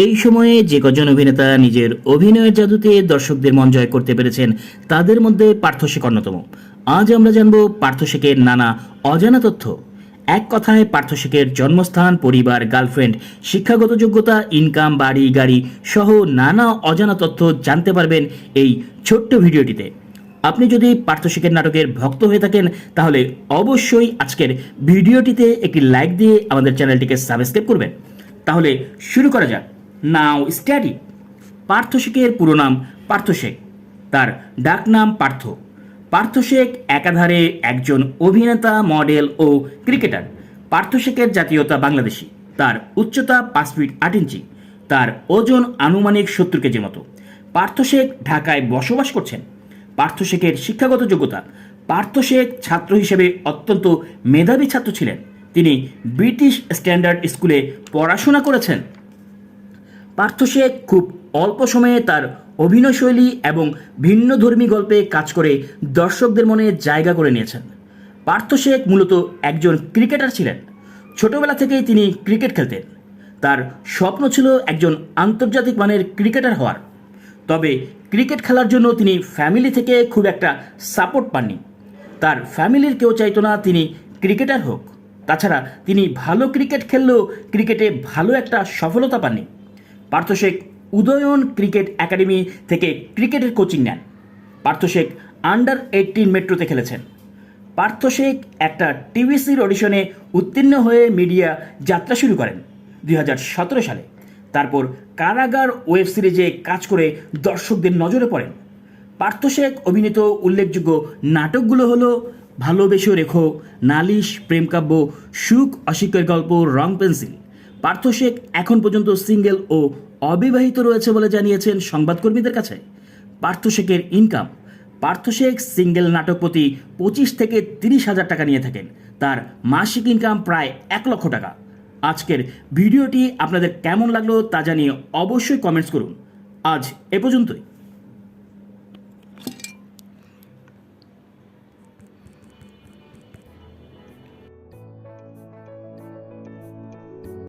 এই সময়ে যে কজন অভিনেতা নিজের অভিনয়ের জাদুতে দর্শকদের মন জয় করতে পেরেছেন, তাদের মধ্যে পার্থ শেখ অন্যতম। আজ আমরা জানব পার্থ শেখের নানা অজানা তথ্য। এক কথায়, পার্থ শেখের জন্মস্থান, পরিবার, গার্লফ্রেন্ড, শিক্ষাগত যোগ্যতা ইনকাম বাড়ি, গাড়ি সহ নানা অজানা তথ্য জানতে পারবেন এই ছোট্ট ভিডিওটিতে। আপনি যদি পার্থ শেখের নাটকের ভক্ত হয়ে থাকেন, তাহলে অবশ্যই আজকের ভিডিওটিতে একটি লাইক দিয়ে আমাদের চ্যানেলটিকে সাবস্ক্রাইব করবেন। তাহলে শুরু করা যাক। নাও স্টাডি পার্থ শেখের পুরো নাম পার্থ শেখ। তার ডাক নাম পার্থ। পার্থ শেখ একাধারে একজন অভিনেতা, মডেল ও ক্রিকেটার। পার্থ শেখের জাতীয়তা বাংলাদেশি। তার উচ্চতা পাঁচ ফিট আট ইঞ্চি। তার ওজন আনুমানিক সত্তর কেজির মতো। পার্থ শেখ ঢাকায় বসবাস করছেন। পার্থ শেখের শিক্ষাগত যোগ্যতা। পার্থ শেখ ছাত্র হিসেবে অত্যন্ত মেধাবী ছাত্র ছিলেন। তিনি ব্রিটিশ স্ট্যান্ডার্ড স্কুলে পড়াশোনা করেছেন। পার্থ শেখ খুব অল্প সময়ে তার অভিনয়শৈলী এবং ভিন্ন ধর্মী গল্পে কাজ করে দর্শকদের মনে জায়গা করে নিয়েছেন। পার্থ শেখ মূলত একজন ক্রিকেটার ছিলেন। ছোটবেলা থেকেই তিনি ক্রিকেট খেলতেন। তার স্বপ্ন ছিল একজন আন্তর্জাতিক মানের ক্রিকেটার হওয়ার। তবে ক্রিকেট খেলার জন্য তিনি ফ্যামিলি থেকে খুব একটা সাপোর্ট পাননি। তার ফ্যামিলির কেউ চাইতো না তিনি ক্রিকেটার হোক। তাছাড়া তিনি ভালো ক্রিকেট খেললেও ক্রিকেটে ভালো একটা সফলতা পাননি। পার্থ শেখ উদয়ন ক্রিকেট একাডেমি থেকে ক্রিকেটের কোচিং নেন। পার্থ শেখ আন্ডার এইটিন মেট্রোতে খেলেছেন। পার্থ শেখ একটা টিভিসির অডিশনে উত্তীর্ণ হয়ে মিডিয়া যাত্রা শুরু করেন দুই হাজার সতেরো সালে। তারপর কারাগার ওয়েব সিরিজে কাজ করে দর্শকদের নজরে পড়েন। পার্থ শেখ অভিনীত উল্লেখযোগ্য নাটকগুলো হলো ভালোবেসে রেখো, নালিশ প্রেমকাব্য সুখ অস্বীকার গল্প, রং পেন্সিল। পার্থ শেখ এখন পর্যন্ত সিঙ্গেল ও অবিবাহিত রয়েছে বলে জানিয়েছেন সংবাদকর্মীদের কাছে। পার্থ শেখের ইনকাম পার্থ শেখ সিঙ্গেল নাটক প্রতি পঁচিশ থেকে তিরিশ হাজার টাকা নিয়ে থাকেন। তার মাসিক ইনকাম প্রায় এক লক্ষ টাকা। আজকের ভিডিওটি আপনাদের কেমন লাগল তা জানিয়ে অবশ্যই কমেন্টস করুন। আজ এ পর্যন্তই।